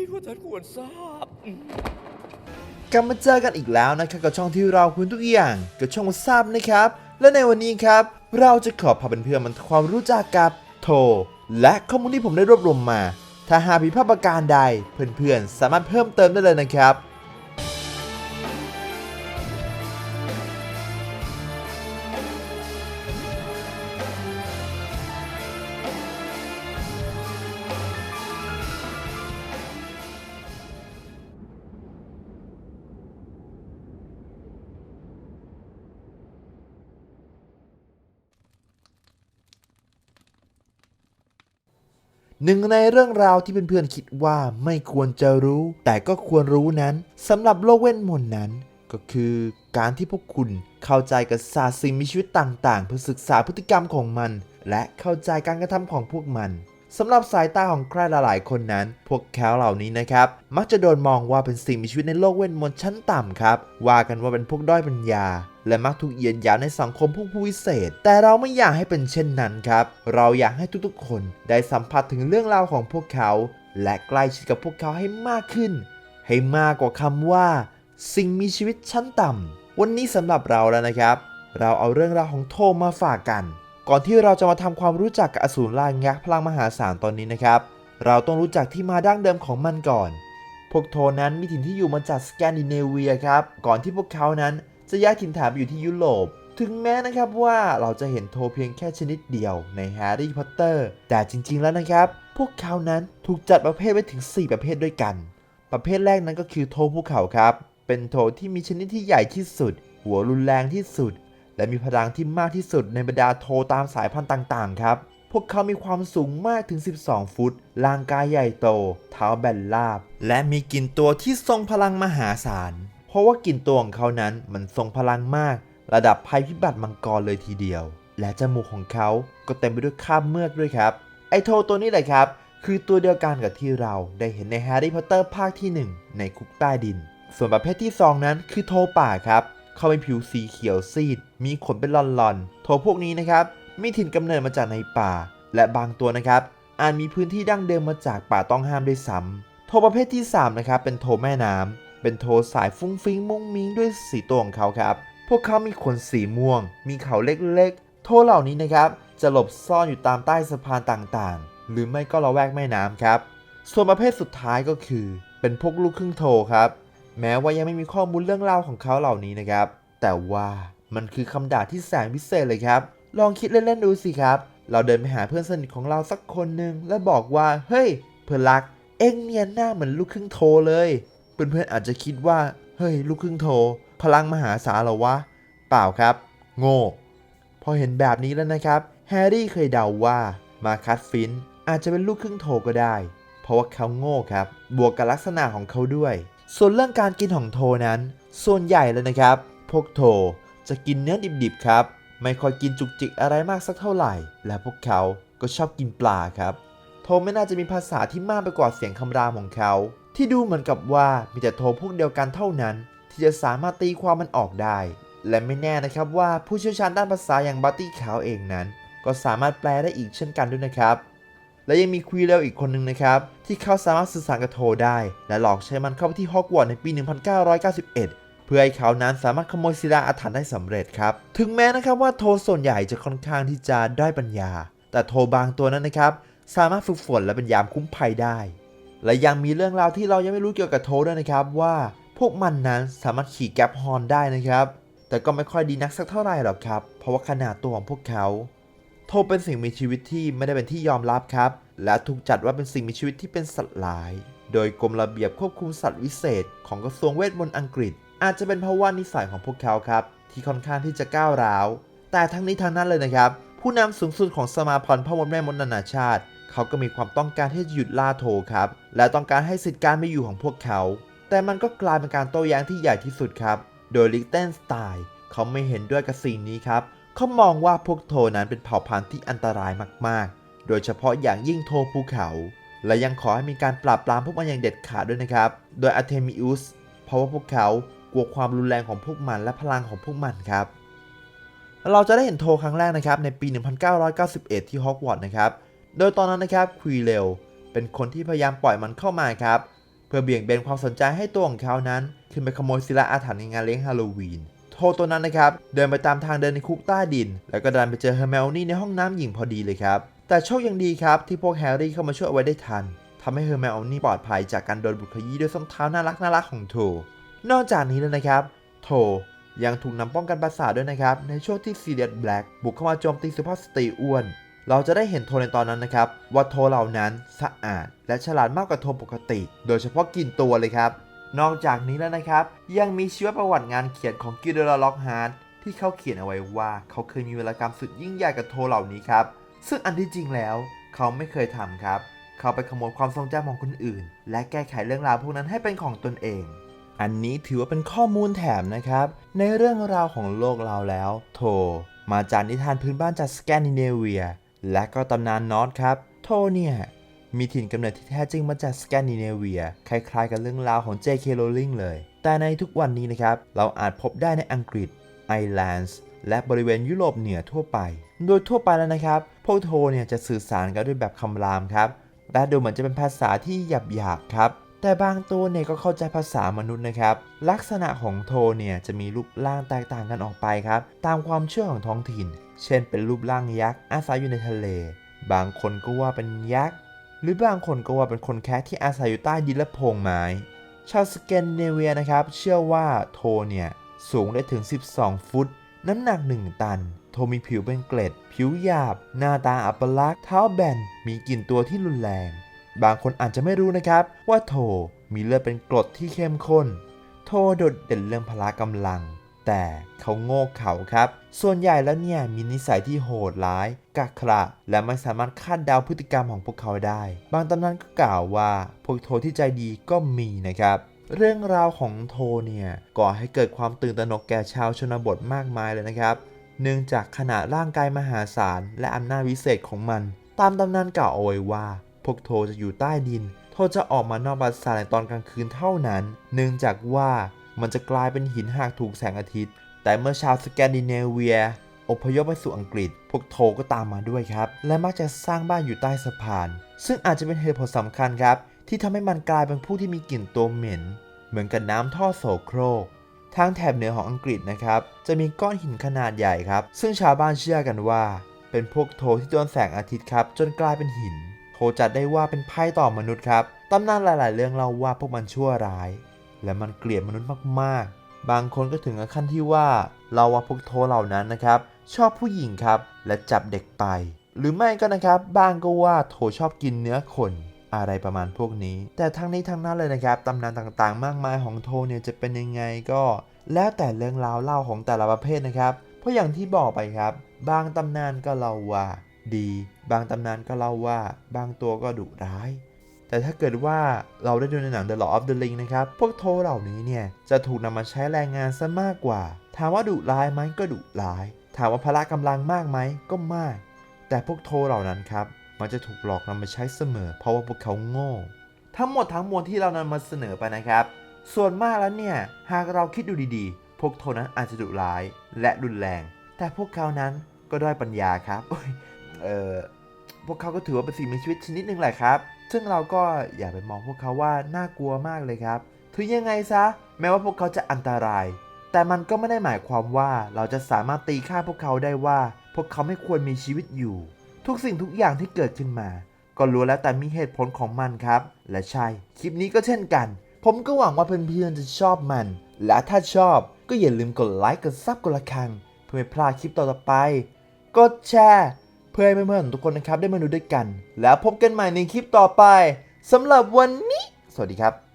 คิดว่าฉันควรทราบอืมกลับมาเจอกันอีกแล้วนะครับกับช่องที่เราคุยทุกอย่างกับช่องวาทราบนะครับ และในวันนี้ครับ เราจะขอพาเพื่อนๆมันความรู้จักกับโทรและข้อมูลที่ผมได้รวบรวมมา ถ้าหากผิดพลาดประการใดเพื่อนๆสามารถเพิ่มเติมได้เลยนะครับ หนึ่งในเรื่องราวที่เพื่อนๆคิดว่าไม่ควรจะรู้ แต่ก็ควรรู้นั้นสำหรับโลกเวทมนต์นั้น ก็คือการที่พวกคุณเข้าใจกับศาสตร์สิ่งมีชีวิตต่างๆ เพื่อศึกษาพฤติกรรมของมัน และเข้าใจการกระทำของพวกมัน สำหรับสายตาของใครหลายๆคนนั้น พวกเขาเหล่านี้นะครับ มักจะโดนมองว่าเป็นสิ่งมีชีวิตในโลกเวทมนต์ชั้นต่ำครับ ว่ากันว่าเป็นพวกด้อยปัญญา และมักถูกเยียดยาในสังคมผู้ผู้วิเศษ แต่เราไม่อยากให้เป็นเช่นนั้นครับ เราอยากให้ทุกๆ คนได้สัมผัสถึงเรื่องราวของพวกเขา และใกล้ชิดกับพวกเขาให้มากขึ้น ให้มากกว่าคำว่า สิ่งมีชีวิตชั้นต่ำวันนี้สำหรับเราแล้วนะครับ เราเอาเรื่องราวของโทมาฝากกัน ก่อนที่เราจะมาทำความรู้จักกับอสูรล่างยักษ์พลังมหาศาลตอนนี้นะครับ เราต้องรู้จักที่มาดั้งเดิมของมันก่อน พวกโทนั้นมีถิ่นที่อยู่มาจากสแกนดิเนเวียครับ ก่อนที่พวกเขานั้นจะย้ายถิ่นฐานไปอยู่ที่ยุโรป ถึงแม้นะครับว่าเราจะเห็นโทเพียงแค่ชนิดเดียวในแฮร์รี่พอตเตอร์ แต่จริง ๆ แล้วนะครับ พวกเขานั้นถูกจัดประเภทไว้ถึง 4 ประเภทด้วยกัน ประเภทแรกนั้นก็คือโทภูเขาครับ เป็นโทที่มีชนิดที่ใหญ่ที่สุด หัวรุนแรงที่สุด และมีพลังที่มากที่สุดในบรรดาโทตามสายพันธุ์ต่างๆ ครับ พวกเขามีความสูงมากถึง 12 ฟุต ร่างกายใหญ่โต เท้าแบนราบ และมีกลิ่นตัวที่ทรงพลังมหาศาล เพราะว่ากลิ่นตัวของเขานั้นมันทรงพลังมาก ระดับภัยพิบัติมังกรเลยทีเดียว และจมูกของเขาก็เต็มไปด้วยคราบเมือกด้วยครับ ไอโทตัวนี้แหละครับ คือตัวเดียวกันกับที่เราได้เห็นในแฮร์รี่พอตเตอร์ภาคที่ 1 ในคุกใต้ดิน ส่วนประเภทที่ 2 นั้นคือโทป่าครับ เขาเป็นผิวสีเขียวซีด มีขนเป็นลอนๆโทพวกนี้นะครับมีถิ่นกำเนิดมาจากในป่า และบางตัวนะครับอาจมีพื้นที่ดั้งเดิมมาจากป่าต้องห้ามด้วยซ้ำโทประเภทที่3นะครับเป็นโทแม่น้ำเป็นโทสายฟุ้งฟิ้งมุ้งมิ้งด้วยสีตัวของเขาครับ พวกเขามีขนสีม่วง มีเขาเล็กๆ โทเหล่านี้นะครับจะหลบซ่อนอยู่ตามใต้สะพานต่างๆ หรือไม่ก็ละแวกแม่น้ำครับ ส่วนประเภทสุดท้ายก็คือ เป็นพวกลูกครึ่งโทครับ แม้ว่ายังไม่มีข้อมูลเรื่องราวของเขาเหล่านี้นะครับ แต่ว่ามันคือคำด่าที่แสนพิเศษเลยครับ ลองคิดเล่นๆดูสิครับ เราเดินไปหาเพื่อนสนิทของเราสักคนหนึ่งและบอกว่า เฮ้ย เพื่อนรัก เอ็งเนี่ยหน้าเหมือนลูกครึ่งโทเลย เพื่อนๆอาจจะคิดว่า เฮ้ย ลูกครึ่งโท พลังมหาศาลหรอวะ เปล่าครับ โง่ พอเห็นแบบนี้แล้วนะครับ แฮร์รี่เคยเดาว่า มาคัสฟินช์อาจจะเป็นลูกครึ่งโทก็ได้ เพราะว่าเขาโง่ครับ บวกกับลักษณะของเขาด้วย ส่วนเรื่องการกินของโทนั้น ส่วนใหญ่เลยนะครับ พวกโทจะกินเนื้อดิบๆครับ ไม่ค่อยกินจุกจิกอะไรมากสักเท่าไหร่ และพวกเขาก็ชอบกินปลาครับ โทไม่น่าจะมีภาษาที่มากไปกว่าเสียงคำรามของเขา ที่ดูเหมือนกับว่ามีแต่โทพวกเดียวกันเท่านั้น ที่จะสามารถตีความมันออกได้ และไม่แน่นะครับว่าผู้เชี่ยวชาญด้านภาษาอย่างบัตตี้ขาวเองนั้น ก็สามารถแปลได้อีกเช่นกันด้วยนะครับ และยังมีควีเลลอีกคนหนึ่งนะครับ ที่เขาสามารถสื่อสารกับโทได้ และหลอกใช้มันเข้าไปที่ฮอกวอตส์ในปี 1991 เพื่อให้เขานั้นสามารถขโมยศิลาอาถรรพ์ได้สำเร็จครับ ถึงแม้นะครับว่าโทส่วนใหญ่จะค่อนข้างที่จะได้ปัญญา แต่โทบางตัวนั้นนะครับสามารถฝึกฝนและเป็นยามคุ้มภัยได้ และยังมีเรื่องราวที่เรายังไม่รู้เกี่ยวกับโทด้วยนะครับว่าพวกมันนั้นสามารถขี่แกปฮอนได้นะครับ แต่ก็ไม่ค่อยดีนักสักเท่าไหร่หรอกครับ เพราะว่าขนาดตัวของพวกเขา โทเป็นสิ่งมีชีวิตที่ไม่ได้เป็นที่ยอมรับครับ และถูกจัดว่าเป็นสิ่งมีชีวิตที่เป็นสัตว์ร้าย โดยกรมระเบียบควบคุมสัตว์วิเศษ ของกระทรวงเวทมนต์อังกฤษ อาจจะเป็นเพราะว่านิสัยของพวกเขาครับ ที่ค่อนข้างที่จะก้าวร้าว แต่ทั้งนี้ทั้งนั้นเลยนะครับ ผู้นำสูงสุดของสมาพันธ์พ่อมดแม่มดนานาชาติ เขาก็มีความต้องการที่จะหยุดล่าโทครับ และต้องการให้สิทธิการไม่อยู่ของพวกเขา แต่มันก็กลายเป็นการโต้แย้งที่ใหญ่ที่สุดครับ โดยลิกเตนสไตน์เขาไม่เห็นด้วยกับสิ่งนี้ครับ เขามองว่าพวกโทนั้นเป็นเผ่าพันธุ์ที่อันตรายมากๆ โดยเฉพาะอย่างยิ่งโทภูเขา และยังขอให้มีการปราบปรามพวกมันอย่างเด็ดขาดด้วยนะครับ โดยอาเทมิอุสเพราะว่าพวกเขากลัวความรุนแรงของพวกมันและพลังของพวกมันครับ เราจะได้เห็นโทครั้งแรกนะครับในปี 1991 ที่ฮอกวอตส์นะครับ โดยตอนนั้นนะครับควีเลลเป็นคนที่พยายามปล่อยมันเข้ามาครับ เพื่อเบี่ยงเบนความสนใจให้ตัวของเขานั้น ขึ้นไปขโมยศิลาอาถรรพ์ในงานเลี้ยงฮาโลวีน โทตัวนั้นนะครับเดินไปตามทางเดินในคุกใต้ดิน แล้วก็ดันไปเจอเฮอร์เมลนี่ในห้องน้ำหญิงพอดีเลยครับ แต่โชคยังดีครับที่พวกแฮร์รี่เข้ามาช่วยเอาไว้ได้ทันทำให้เฮอร์เมลนี่ปลอดภัยจากการโดนบุกขยี้ด้วยส้นเท้าน่ารักน่ารักของโท นอกจากนี้แล้วนะครับ โทยังถูกนำป้องกันประสาทด้วยนะครับ ในช่วงที่ซีเรียสแบล็กบุกเข้ามาโจมตีสุภาพสตรีอ้วน เราจะได้เห็นโทในตอนนั้นนะครับว่าโทเหล่านั้นสะอาด และฉลาดมากกว่าโทปกติ โดยเฉพาะกลินตัวเลยครับ นอกจากนี้แล้วนะครับ ยังมีชีวประวัติงานเขียนของกิลเดอร์ล็อกฮาร์ดที่เขาเขียนเอาไว้ว่าเขาเคยมีเวลากรรมสุดยิ่งใหญ่กับโทเหล่านี้ครับ ซึ่งอันที่จริงแล้ว เขาไม่เคยทำครับ เขาไปขโมยความทรงจำของคนอื่น และแก้ไขเรื่องราวพวกนั้นให้เป็นของตนเอง อันนี้ถือว่าเป็นข้อมูลแถมนะครับ ในเรื่องราวของโลกเราแล้ว โท มาจากนิทานพื้นบ้านจากสแกนดิเนเวีย และก็ตำนานนอร์ดครับ โทเนี่ย มีถิ่นกำเนิดที่แท้จริงมาจากสแกนดิเนเวีย คล้ายๆ กับเรื่องราวของ J.K. Rowling เลย แต่ในทุกวันนี้นะครับ เราอาจพบได้ในอังกฤษ ไอร์แลนด์ และบริเวณยุโรปเหนือทั่วไป โดยทั่วไปแล้วนะครับ พวกโทเนี่ยจะสื่อสารกันด้วยแบบคำรามครับ และดูเหมือนจะเป็นภาษาที่หยาบๆครับ แต่บางตัวเนี่ยก็เข้าใจภาษามนุษย์นะครับ ลักษณะของโทเนี่ยจะมีรูปร่างแตกต่างกันออกไปครับ ตามความเชื่อของท้องถิ่น เช่น เป็นรูปร่างยักษ์อาศัยอยู่ในทะเล บางคนก็ว่าเป็นยักษ์ หรือบางคนก็ว่าเป็นคนแคะที่อาศัยอยู่ใต้ดินและโพรงไม้ ชาวสแกนดิเนเวียนะครับ เชื่อว่าโทเนี่ย สูงได้ถึง 12 ฟุต น้ำหนัก 1 ตัน โทมีผิวเป็นเกล็ด ผิวหยาบ หน้าตาอัปลักษณ์เท้าแบน มีกลิ่นตัวที่รุนแรง บางคนอาจจะไม่รู้นะครับ ว่าโทมีเลือดเป็นกรดที่เข้มข้น โทโดดเด่นเรื่องพละกำลัง แต่เขาโง่เขลาครับ ส่วนใหญ่แล้วเนี่ยมีนิสัยที่โหดร้ายกักขระและไม่สามารถคาดเดาพฤติกรรมของพวกเขาได้ บางตำนานก็กล่าวว่า พวกโทที่ใจดีก็มีนะครับเรื่องราวของโทเนี่ยก่อให้เกิดความตื่นตระหนกแก่ชาวชนบทมากมายเลยนะครับ เนื่องจากขนาดร่างกายมหาศาลและอำนาจวิเศษของมัน ตามตำนานกล่าวเอาไว้ว่า พวกโทจะอยู่ใต้ดิน โทจะออกมานอกปราสาทในตอนกลางคืนเท่านั้น เนื่องจากว่า มันจะกลายเป็นหินหากถูกแสงอาทิตย์ แต่เมื่อชาวสแกนดิเนเวียอพยพไปสู่อังกฤษ พวกโทก็ตามมาด้วยครับ และมักจะสร้างบ้านอยู่ใต้สะพาน ซึ่งอาจจะเป็นเหตุผลสำคัญครับ ที่ทำให้มันกลายเป็นผู้ที่มีกลิ่นตัวเหม็น เหมือนกับน้ำท่อโสโครก ทางแถบเหนือของอังกฤษนะครับ จะมีก้อนหินขนาดใหญ่ครับ ซึ่งชาวบ้านเชื่อกันว่า เป็นพวกโทที่โดนแสงอาทิตย์ครับ จนกลายเป็นหิน โทจัดได้ว่าเป็นภัยต่อมนุษย์ครับ ตำนานหลาย ๆ เรื่องเล่าว่าพวกมันชั่วร้าย และมันเกลียดมนุษย์มากๆ บางคนก็ถึงกับขั้นที่ว่าเราว่าพวกโทเหล่านั้นนะครับ ชอบผู้หญิงครับและจับเด็กไป หรือไม่ก็นะครับบางก็ว่าโทชอบกินเนื้อคนอะไรประมาณพวกนี้ แต่ทั้งนี้ทั้งนั้นเลยนะครับตำนานต่างๆ มากมายของโทเนี่ยจะเป็นยังไงก็ แล้วแต่เรื่องราวเล่าของแต่ละประเภทนะครับ เพราะอย่างที่บอกไปครับ บางตำนานก็เล่าว่า ดี บางตำนานก็เล่าว่า บางตัวก็ดุร้าย แต่ถ้าเกิดว่าเราได้ดูในหนัง The Lord of the Ring นะครับ พวกโทเหล่านี้เนี่ย จะถูกนำมาใช้แรงงานซะมากกว่า ถามว่าดุร้ายไหมก็ดุร้าย ถามว่าพละกำลังมากไหมก็มาก แต่พวกโทเหล่านั้นครับ มันจะถูกหลอกนำมาใช้เสมอ เพราะว่าพวกเขาโง่ ทั้งหมดทั้งมวลที่เรานำมาเสนอไปนะครับ ส่วนมากแล้วเนี่ย หากเราคิดดูดีๆ พวกโทนั้นอาจจะดุร้ายและรุนแรง แต่พวกเขานั้นก็ด้อยปัญญาครับเออ พวกเขาก็ถือว่าเป็นสิ่งมีชีวิตชนิดหนึ่งแหละครับ ซึ่งเราก็อย่าไปมองพวกเขาว่าน่ากลัวมากเลยครับ ถึงยังไงซะ แม้ว่าพวกเขาจะอันตราย แต่มันก็ไม่ได้หมายความว่าเราจะสามารถตีค่าพวกเขาได้ว่า พวกเขาไม่ควรมีชีวิตอยู่ ทุกสิ่งทุกอย่างที่เกิดขึ้นมา ก็รู้แล้วแต่มีเหตุผลของมันครับ และใช่ คลิปนี้ก็เช่นกัน ผมก็หวังว่าเพื่อนๆจะชอบมัน และถ้าชอบก็อย่าลืมกดไลค์ กดซับ กดละคัง เพื่อไม่พลาดคลิปต่อๆไป กดแชร์ เพื่อให้เพื่อนๆทุกคนนะครับได้มาดูด้วยกัน แล้วพบกันใหม่ในคลิปต่อไปสำหรับวันนี้ สวัสดีครับ